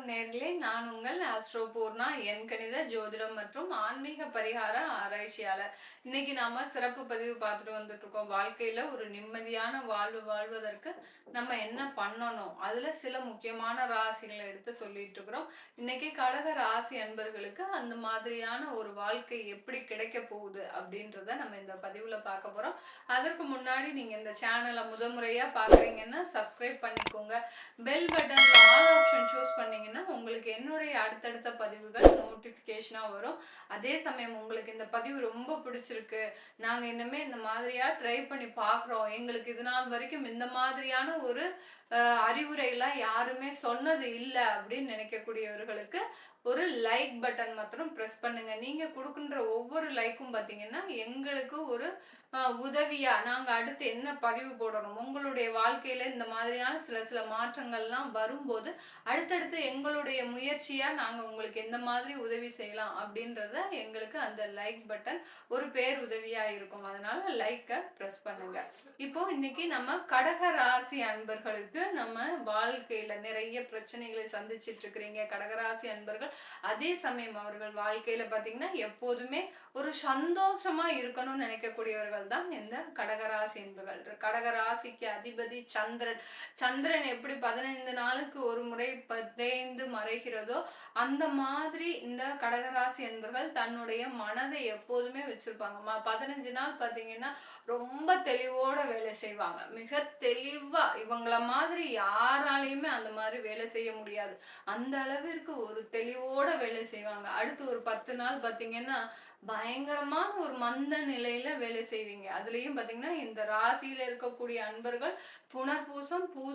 வணக்கம் நேர்களே. நான் உங்கள் ஆஸ்ட்ரோ பூர்ணா என் கணித ஜோதிடம் மற்றும் ஆன்மீக பரிகார ஆராய்ச்சியாளர். இன்னைக்கு நாம சிறப்பு பதிவு பார்த்துட்டு வந்துட்டு இருக்கோம் வாழ்க்கையில ஒரு நிம்மதியான வாழ்வு வாழ்வதற்கு நம்ம என்ன பண்ணணும்? அதுல சில முக்கியமான ராசிகளை எடுத்து சொல்லிட்டு இருக்கிறோம் இன்னைக்கு கடக ராசி அன்பர்களுக்கு அந்த மாதிரியான ஒரு வாழ்க்கை எப்படி கிடைக்க போகுது அப்படின்றத நம்ம இந்த பதிவுல பார்க்க போறோம். அதற்கு முன்னாடி நீங்க இந்த சேனலை முதமுறையா பாக்குறீங்கன்னா சப்ஸ்கிரைப் பண்ணிக்கோங்க. பெல் பட்டன்ல ஆல் ஆப்ஷன் சூஸ் பண்ணீங்கன்னா உங்களுக்கு என்னுடைய அடுத்தடுத்த பதிவுகள் நோட்டிஃபிகேஷனாக வரும். அதே சமயம் உங்களுக்கு இந்த பதிவு ரொம்ப பிடிச்சிருக்கு. நாங்க இன்னுமே இந்த மாதிரியா ட்ரை பண்ணி பார்க்குறோம். எங்களுக்கு இது நாள் வரைக்கும் இந்த மாதிரியான ஒரு அஹ், அறிவுரைலாம் யாருமே சொன்னது இல்லை அப்படின்னு நினைக்கக்கூடியவர்களுக்கு ஒரு லைக் பட்டன் மாத்திரம் ப்ரெஸ் பண்ணுங்க. நீங்க கொடுக்குன்ற ஒவ்வொரு லைக்கும் பார்த்தீங்கன்னா எங்களுக்கு ஒரு உதவியா நாங்க அடுத்து என்ன பதிவு போடணும் உங்களுடைய வாழ்க்கையில இந்த மாதிரியான சில சில மாற்றங்கள்லாம் வரும்போது அடுத்தடுத்து எங்களுடைய முயற்சியா நாங்க உங்களுக்கு எந்த மாதிரி உதவி செய்யலாம் அப்படின்றத எங்களுக்கு அந்த லைக் பட்டன் ஒரு பேர் உதவியா இருக்கும். அதனால லைக்கை ப்ரெஸ் பண்ணுங்க. இப்போ இன்னைக்கு நம்ம கடக ராசி அன்பர்களுக்கு நம்ம வாழ்க்கையில நிறைய பிரச்சனைகளை சந்திச்சிட்டு இருக்கிறீங்க. கடகராசி அன்பர்கள் அதே சமயம் அவர்கள் வாழ்க்கையில பாத்தீங்கன்னா எப்போதுமே ஒரு சந்தோஷமா இருக்கணும்னு நினைக்கக்கூடியவர்கள் தான் இந்த கடகராசி என்பர்கள் கடகராசிக்கு அதிபதி சந்திரன். சந்திரன் எப்படி பதினைந்து நாளுக்கு ஒரு முறை பதினைந்து மறைகிறதோ அந்த மாதிரி இந்த கடகராசி என்பர்கள் தன்னுடைய மனதை எப்போதுமே வச்சிருப்பாங்க. பதினஞ்சு நாள் பாத்தீங்கன்னா ரொம்ப தெளிவோட வேலை செய்வாங்க. மிக தெளிவா இவங்கள மாதிரி யார் யாராலையுமே அந்த மாதிரி வேலை செய்ய முடியாது. அந்த அளவிற்கு ஒரு தெளிவோட வேலை செய்வாங்க. அடுத்து ஒரு பத்து நாள் பாத்தீங்கன்னா பயங்கரமான ஒரு மந்த நிலையில வேலை செய்வீங்க. அதுலயும் பாத்தீங்கன்னா இந்த ராசியில இருக்கக்கூடிய அன்பர்கள் புன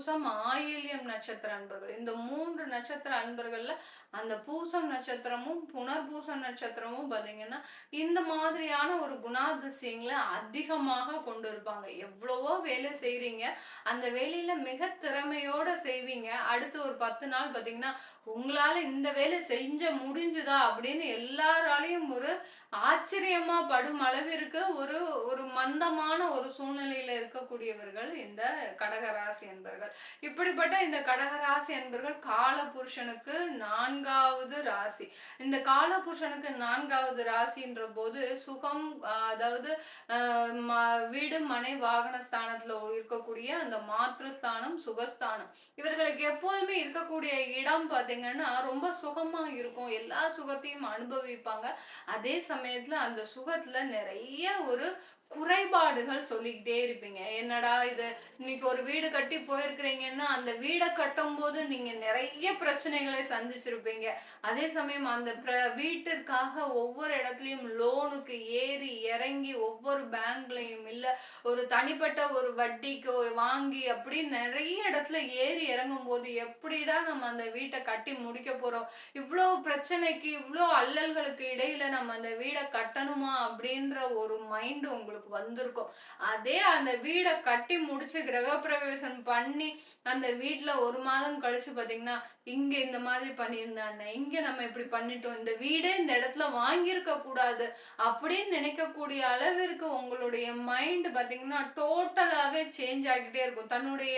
பூசம் ஆயில்யம் நட்சத்திர அன்பர்கள். இந்த மூன்று நட்சத்திர அன்பர்கள்ல அந்த பூசம் நட்சத்திரமும் புனர்பூசம் நட்சத்திரமும் பாத்தீங்கன்னா இந்த மாதிரியான ஒரு குணாதிசயங்களை அதிகமாக கொண்டு இருப்பாங்க. எவ்வளவோ வேலை செய்கிறீங்க அந்த வேலையில மிக திறமையோட செய்வீங்க. அடுத்து ஒரு பத்து நாள் பாத்தீங்கன்னா உங்களால இந்த வேலை செஞ்ச முடிஞ்சுதா அப்படின்னு எல்லாராலையும் ஒரு ஆச்சரியமா படும் அளவிற்கு ஒரு ஒரு மந்தமான ஒரு சூழ்நிலையில இருக்கக்கூடியவர்கள் இந்த கடகராசி என்பர்கள். இப்படிப்பட்ட இந்த கடகராசி என்பர்கள் காலபுருஷனுக்கு நான்காவது ராசி. இந்த காலபுருஷனுக்கு நான்காவது ராசின்ற போது சுகம் அதாவது ஆஹ் ம- வீடு மனை வாகன ஸ்தானத்துல இருக்கக்கூடிய அந்த மாத்ருஸ்தானம் சுகஸ்தானம். இவர்களுக்கு எப்போதுமே இருக்கக்கூடிய இடம் பாத்தீங்கன்னா ரொம்ப சுகமா இருக்கும். எல்லா சுகத்தையும் அனுபவிப்பாங்க. அதே சமயம் சமயத்துல அந்த சுகத்துல நிறைய ஒரு குறைபாடுகள் சொல்லிக்கிட்டே இருப்பீங்க. என்னடா இது இன்னைக்கு ஒரு வீடு கட்டி போயிருக்கிறீங்கன்னா அந்த வீடை கட்டும் போது நீங்க நிறைய பிரச்சனைகளை சந்திச்சிருப்பீங்க. அதே சமயம் அந்த வீட்டிற்காக ஒவ்வொரு இடத்துலையும் லோனுக்கு ஏறி இறங்கி ஒவ்வொரு பேங்க்லையும் இல்ல ஒரு தனிப்பட்ட ஒரு வட்டிக்கு வாங்கி அப்படி நிறைய இடத்துல ஏறி இறங்கும் போது எப்படிடா நம்ம அந்த வீட்டை கட்டி முடிக்க போறோம்? இவ்வளோ பிரச்சனைக்கு இவ்வளோ அல்லல்களுக்கு இடையில நம்ம அந்த வீடை கட்டணுமா அப்படின்ற ஒரு மைண்ட் உங்களுக்கு வந்திருக்கும். அதே அந்த வீடை கட்டி முடிச்சு கிரகப்பிரவேசம் பண்ணி அந்த வீட்டில் ஒரு மாதம் கழிச்சு பாத்தீங்கன்னா இங்க இந்த மாதிரி பண்ணியிருந்தானே இங்க நம்ம இப்படி பண்ணிட்டோம் இந்த வீடே இந்த இடத்துல வாங்கியிருக்க கூடாது அப்படின்னு நினைக்கக்கூடிய அளவிற்கு உங்களுடைய மைண்ட் பார்த்தீங்கன்னா டோட்டலாகவே சேஞ்ச் ஆகிட்டே இருக்கும். தன்னுடைய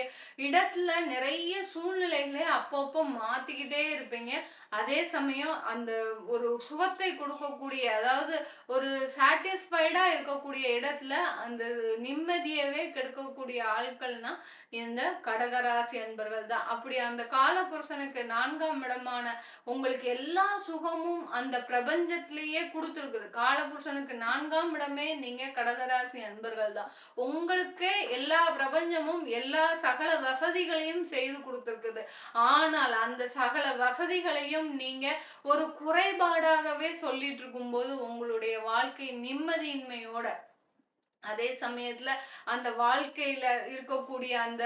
இடத்துல நிறைய சூழ்நிலைகளை அப்பப்போ மாத்திக்கிட்டே இருப்பீங்க. அதே சமயம் அந்த ஒரு சுகத்தை கொடுக்கக்கூடிய அதாவது ஒரு சாட்டிஸ்ஃபைடா இருக்கக்கூடிய இடத்துல அந்த நிம்மதியவே கெடுக்கக்கூடிய ஆட்கள்னா இந்த கடகராசி அன்பர்கள் தான் அப்படி அந்த காலபுருஷனுக்கு நான்காம் இடமான உங்களுக்கு எல்லா சுகமும் அந்த பிரபஞ்சத்திலேயே கொடுத்துருக்குது. காலபுருஷனுக்கு நான்காம் இடமே நீங்க கடகராசி அன்பர்கள் தான். உங்களுக்கே எல்லா பிரபஞ்சமும் எல்லா சகல வசதிகளையும் செய்து கொடுத்துருக்குது. ஆனால் அந்த சகல வசதிகளையும் நீங்க ஒரு குறைபாடாகவே சொல்லிட்டு இருக்கும்போது உங்களுடைய வாழ்க்கை நிம்மதியின்மையோட அதே சமயத்துல அந்த வாழ்க்கையில இருக்கக்கூடிய அந்த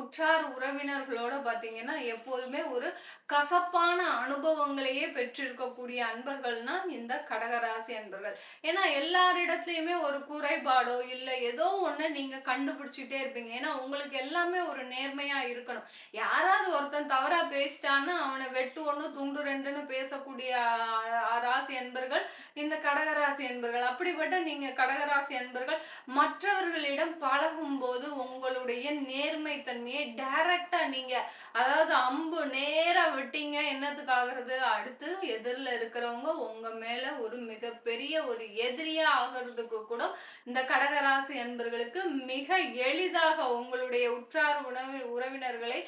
உற்றார் உறவினர்களோட பாத்தீங்கன்னா எப்போதுமே ஒரு கசப்பான அனுபவங்களையே பெற்றிருக்கக்கூடிய அன்பர்கள்னா இந்த கடகராசி அன்பர்கள். ஏன்னா எல்லாரிடத்துலயுமே ஒரு குறைபாடோ இல்ல ஏதோ ஒண்ணு நீங்க கண்டுபிடிச்சிட்டே இருப்பீங்க. ஏன்னா உங்களுக்கு எல்லாமே ஒரு நேர்மையா இருக்கணும். யாராவது ஒருத்தன் தவறா பேசிட்டான்னா அவனை வெட்டு ஒண்ணு துண்டு ரெண்டுன்னு பேசக்கூடிய ராசி அன்பர்கள் இந்த கடகராசி அன்பர்கள். அப்படிப்பட்ட நீங்க கடகராசி அன்பர்கள் அன்பர்கள் மற்றவர்களிடம் பழகும் போது உங்களுடைய நேர்மை தன்மையை டைரக்டா நீங்க அதாவது அம்பு நேரா விட்டீங்க என்னத்துக்காகிறது? அடுத்து எதிரில் இருக்கிறவங்க உங்க மேல ஒரு மிகப்பெரிய ஒரு எதிரியா ஆகிறதுக்கு கூட இந்த கடகராசி அன்பர்களுக்கு மிக எளிதாக உங்களுடைய உற்றார் உணவு உறவினர்களை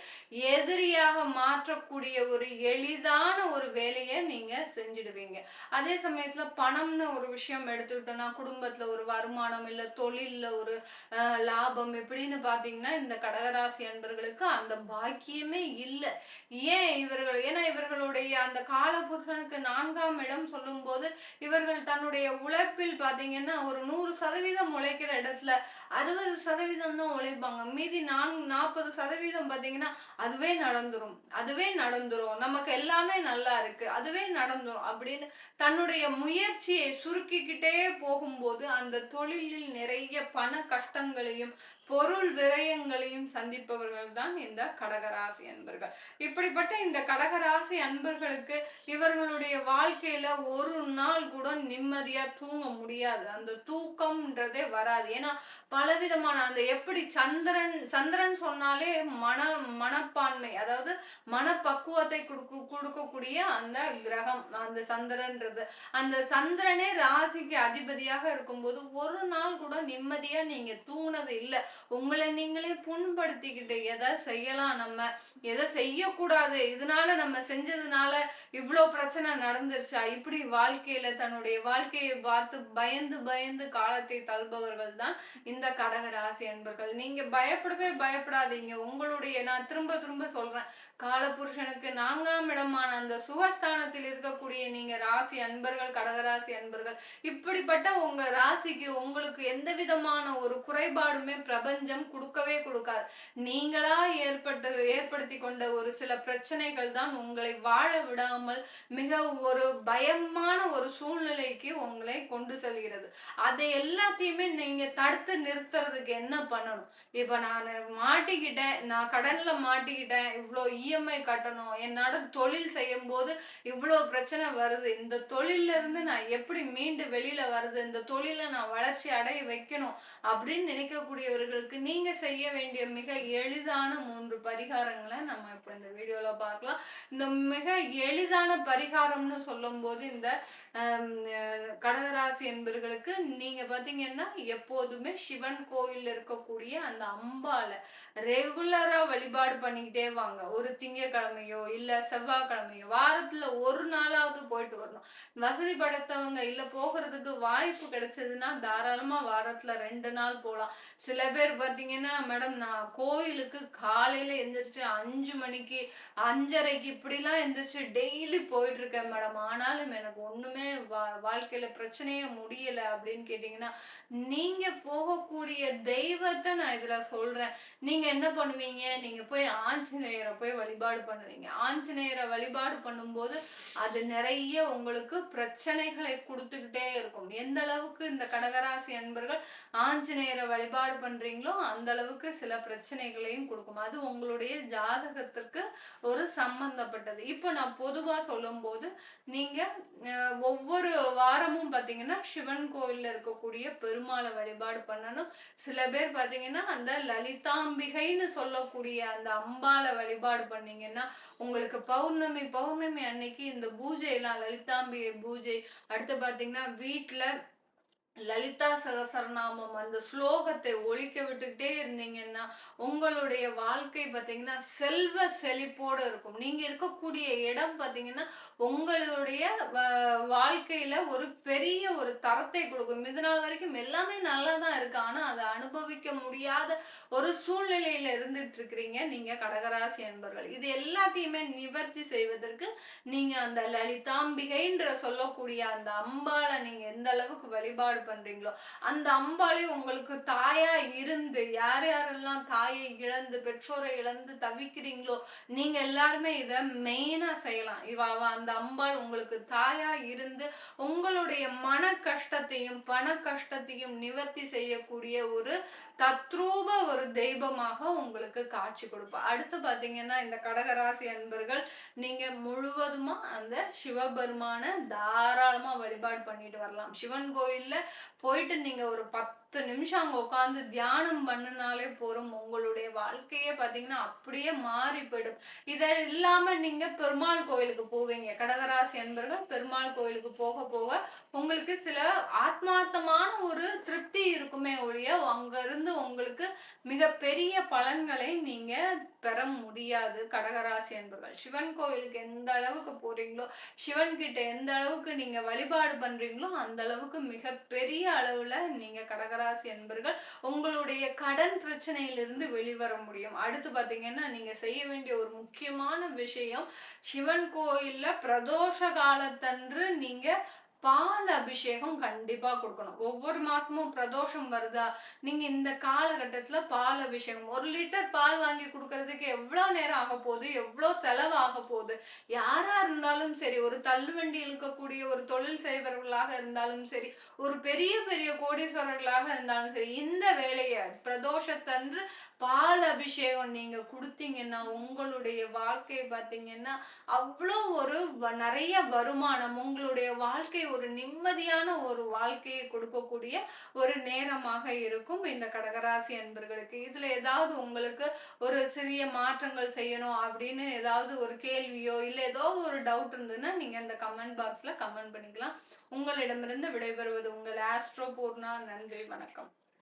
எதிரியாக மாற்றக்கூடிய ஒரு எளிதான ஒரு வேலையை நீங்க செஞ்சிடுவீங்க. அதே சமயத்துல பணம்னு ஒரு விஷயம் எடுத்துக்கிட்டோம்னா குடும்பத்துல ஒரு வருமானம் இல்ல தொழில்ல ஒரு லாபம் எப்படின்னு பாத்தீங்கன்னா இந்த கடகராசி அன்பர்களுக்கு அந்த பாக்கியமே இல்லை. ஏன் இவர்கள் ஏன்னா இவர்களுடைய அந்த காலபுருஷனுக்கு நான்காம் இடம் சொல்லும்போது இவர்கள் தன்னுடைய உழைப்பில் பாத்தீங்கன்னா ஒரு நூறு சதவீதம் உழைக்கிற இடத்துல அறுபது சதவீதம் தான் உழைப்பாங்க. மீதி நான் நாற்பது சதவீதம் பாத்தீங்கன்னா அதுவே நடந்துரும். அதுவே நடந்துரும். நமக்கு எல்லாமே நல்லா இருக்கு. அதுவே நடந்துரும் அப்படின்னு தன்னுடைய முயற்சியை சுருக்கிக்கிட்டே போகும்போது அந்த தொழிலில் நிறைய பண கஷ்டங்களையும் பொருள் விரயங்களையும் சந்திப்பவர்கள் தான் இந்த கடகராசி அன்பர்கள். இப்படிப்பட்ட இந்த கடகராசி அன்பர்களுக்கு இவர்களுடைய வாழ்க்கையில ஒரு நாள் கூட நிம்மதியா தூங்க முடியாது. அந்த தூக்கம்ன்றதே வராது. ஏன்னா பலவிதமான அந்த எப்படி சந்திரன் சந்திரன் சொன்னாலே மன மனப்பான்மை அதாவது மனப்பக்குவத்தை கொடுக்க கொடுக்கக்கூடிய அந்த கிரகம் அந்த சந்திரன்றது. அந்த சந்திரனே ராசிக்கு அதிபதியாக இருக்கும்போது ஒரு நாள் கூட நிம்மதியா நீங்க தூங்கினது இல்லை. உங்களை நீங்களே புண்படுத்திக்கிட்டு எதை செய்யலாம் நம்ம எதை செய்யக்கூடாது இதனால நம்ம செஞ்சதுனால இவ்வளோ பிரச்சனை நடந்துருச்சா? இப்படி வாழ்க்கையில தன்னுடைய வாழ்க்கையை பார்த்து பயந்து பயந்து காலத்தை தள்பவர்கள் தான் இந்த கடக ராசி அன்பர்கள். நீங்க பயப்படவே பயப்படாதீங்க. உங்களுடைய நான் திரும்ப திரும்ப சொல்றேன். காலபுருஷனுக்கு நான்காம் இடமான அந்த சுகஸ்தானத்தில் இருக்கக்கூடிய நீங்க ராசி அன்பர்கள் கடகராசி அன்பர்கள் இப்படிப்பட்ட உங்க ராசிக்கு உங்களுக்கு எந்த விதமான ஒரு குறைபாடுமே பிரபல பிரபஞ்சம் கொடுக்கவே கொடுக்காது. நீங்களா ஏற்பட்டு ஏற்படுத்தி கொண்ட ஒரு சில பிரச்சனைகள் தான் உங்களை வாழ விடாமல் மிக ஒரு பயமான ஒரு சூழ்நிலைக்கு உங்களை கொண்டு செல்கிறது. அதை எல்லாத்தையுமே நீங்க தடுத்து நிறுத்துறதுக்கு என்ன பண்ணணும்? இப்ப நான் மாட்டிக்கிட்டேன் நான் கடன்ல மாட்டிக்கிட்டேன் இவ்வளோ இஎம்ஐ கட்டணும் என்னோட தொழில் செய்யும் போது இவ்வளோ பிரச்சனை வருது இந்த தொழில்ல இருந்து நான் எப்படி மீண்டு வெளியில வருது இந்த தொழிலை நான் வளர்ச்சி அடைய வைக்கணும் அப்படின்னு நேயர்களுக்கு நீங்க செய்ய வேண்டிய மிக எளிதான மூன்று பரிகாரங்களை நம்ம இப்போ இந்த வீடியோல பார்க்கலாம். இந்த மிக எளிதான பரிகாரம்னு சொல்லும்போது இந்த கடகராசி என்பவர்களுக்கு நீங்க பாத்தீங்கன்னா எப்போதுமே சிவன் கோயில்ல இருக்கக்கூடிய அந்த அம்பால ரெகுலரா வழிபாடு பண்ணிக்கிட்டே வாங்க. ஒரு திங்கக்கிழமையோ இல்ல செவ்வாய்க்கிழமையோ வாரத்துல ஒரு நாளாவது போயிட்டு வரணும். வசதி படைத்தவங்க இல்ல போகிறதுக்கு வாய்ப்பு கிடைச்சதுன்னா தாராளமா வாரத்துல ரெண்டு நாள் போகலாம் சில பேர் பாத்தீங்கன்னா மேடம் நான் கோயிலுக்கு காலையில எந்திரிச்சு அஞ்சு மணிக்கு அஞ்சரைக்கு இப்படிலாம் எந்திரிச்சு டெய்லி போயிட்டு இருக்கேன் மேடம். ஆனாலும் எனக்கு ஒண்ணுமே வா வாழ்க்கையில பிரச்சனையே முடியல அப்படின்னு கேட்டீங்கன்னா நீங்க போகக்கூடிய தெய்வத்தை நான் இதுல சொல்றேன். நீங்க என்ன பண்ணுவீங்க? நீங்க போய் ஆஞ்சநேயரை போய் வழிபாடு பண்ணுவீங்க. ஆஞ்சநேயரை வழிபாடு பண்ணும்போது அது நிறைய உங்களுக்கு பிரச்சனைகளை கொடுத்துக்கிட்டே இருக்கும். எந்த அளவுக்கு இந்த கடகராசி அன்பர்கள் ஆஞ்சநேயரை வழிபாடு பண்றீங்களோ அந்த அளவுக்கு சில பிரச்சனைகளையும் கொடுக்கும். அது உங்களுடைய ஜாதகத்திற்கு ஒரு சம்பந்தப்பட்டது. இப்போ நான் பொதுவாக சொல்லும்போது நீங்கள் ஒவ்வொரு வாரமும் பார்த்தீங்கன்னா சிவன் கோயிலில் இருக்கக்கூடிய பெருமாளை வழிபாடு பண்ணணும். சில பேர் பார்த்தீங்கன்னா அந்த லலிதாம்பிகைன்னு சொல்லக்கூடிய அந்த அம்பாளை வழிபாடு பண்ணீங்கன்னா உங்களுக்கு பௌர்ணமி பௌர்ணமி அன்னைக்கு இந்த பூஜையெல்லாம் லலிதாம்பிகை பூஜை அடுத்து பார்த்தீங்கன்னா வீட்டில் லலிதா சகசரநாமம் அந்த ஸ்லோகத்தை ஒழிக்க விட்டுக்கிட்டே இருந்தீங்கன்னா உங்களுடைய வாழ்க்கை பார்த்தீங்கன்னா செல்வ செழிப்போடு இருக்கும். நீங்க இருக்கக்கூடிய இடம் பார்த்தீங்கன்னா உங்களுடைய வாழ்க்கையில ஒரு பெரிய ஒரு தரத்தை கொடுக்கும். இது நாள் வரைக்கும் எல்லாமே நல்லா தான் இருக்கு. ஆனா அதை அனுபவிக்க முடியாத ஒரு சூழ்நிலையில இருந்துட்டு இருக்கிறீங்க நீங்க கடகராசி என்பவர்கள் இது எல்லாத்தையுமே நிவர்த்தி செய்வதற்கு நீங்க அந்த லலிதாம்பிகைன்ற சொல்லக்கூடிய அந்த அம்பாளை நீங்க எந்த அளவுக்கு வழிபாடு பண்றீங்களோ அந்த அம்பாளை உங்களுக்கு தாயா இருந்து யார் யாரெல்லாம் தாயை இழந்து பெற்றோரை இழந்து தவிக்கிறீங்களோ நீங்க எல்லாருமே இதை மெயினா செய்யலாம். இவ அந்த அம்பாள் உங்களுக்கு தாயா இருந்து உங்களுடைய மன கஷ்டத்தையும் பண கஷ்டத்தையும் நிவர்த்தி செய்யக்கூடிய ஒரு தத்ரூப ஒரு தெய்வமாக உங்களுக்கு காட்சி கொடுப்பா. அடுத்து பாத்தீங்கன்னா இந்த கடகராசி அன்பர்கள் நீங்க முழுவதுமா அந்த சிவபெருமான தாராளமா வழிபாடு பண்ணிட்டு வரலாம். சிவன் கோயில்ல போயிட்டு நீங்க ஒரு பத்து பத்து நிமிஷம் அங்க உட்காந்து தியானம் பண்ணுனாலே போதும். உங்களுடைய வாழ்க்கையே பாத்தீங்கன்னா அப்படியே மாறி போயிடும். இத இல்லாம நீங்க பெருமாள் கோயிலுக்கு போவீங்க. கடகராசி என்பர்கள் பெருமாள் கோயிலுக்கு போக போக உங்களுக்கு சில ஆத்மார்த்தமான ஒரு திருப்தி இருக்குமே ஒழிய அங்க இருந்து உங்களுக்கு மிகப்பெரிய பலன்களை நீங்க பெற முடியாது கடகராசி என்பவர்கள். சிவன் கோயிலுக்கு எந்த அளவுக்கு போறீங்களோ சிவன் கிட்ட எந்த அளவுக்கு நீங்க வழிபாடு பண்றீங்களோ அந்த அளவுக்கு மிகப்பெரிய அளவுல நீங்க கடகராசி என்பர்கள் உங்களுடைய கடன் பிரச்சனையிலிருந்து வெளிவர முடியும். அடுத்து பாத்தீங்கன்னா நீங்க செய்ய வேண்டிய ஒரு முக்கியமான விஷயம் சிவன் கோயில்ல பிரதோஷ காலத்தன்று நீங்க பால் அபிஷேகம் கண்டிப்பா கொடுக்கணும். ஒவ்வொரு மாசமும் பிரதோஷம் வருதா? நீங்க இந்த காலகட்டத்துல பால் அபிஷேகம் ஒரு லிட்டர் பால் வாங்கி கொடுக்கறதுக்கு எவ்வளவு நேரம் ஆக போகுது? எவ்வளவு செலவு ஆக போகுது? யாரா இருந்தாலும் சரி ஒரு தள்ளுவண்டி இழுக்கக்கூடிய ஒரு தொழில் செய்பவர்களாக இருந்தாலும் சரி ஒரு பெரிய பெரிய கோடீஸ்வரர்களாக இருந்தாலும் சரி இந்த வேலையை பிரதோஷத்தன்று பால் அபிஷேகம் நீங்க கொடுத்தீங்கன்னா உங்களுடைய வாழ்க்கையை பார்த்தீங்கன்னா அவ்வளோ ஒரு வ- நிறைய வருமானம் உங்களுடைய வாழ்க்கை ஒரு நிம்மதியான ஒரு வாழ்க்கையை கொடுக்கக்கூடிய ஒரு நேரமாக இருக்கும் இந்த கடகராசி அன்பர்களுக்கு. இதுல ஏதாவது உங்களுக்கு ஒரு சிறிய மாற்றங்கள் செய்யணும் அப்படின்னு ஏதாவது ஒரு கேள்வியோ இல்லை ஏதோ ஒரு டவுட் இருந்ததுன்னா நீங்க அந்த கமெண்ட் பாக்ஸ்ல கமெண்ட் பண்ணிக்கலாம். உங்களிடமிருந்து விடைபெறுவது உங்கள் ஆஸ்ட்ரோ பூர்ணா. நன்றி வணக்கம்.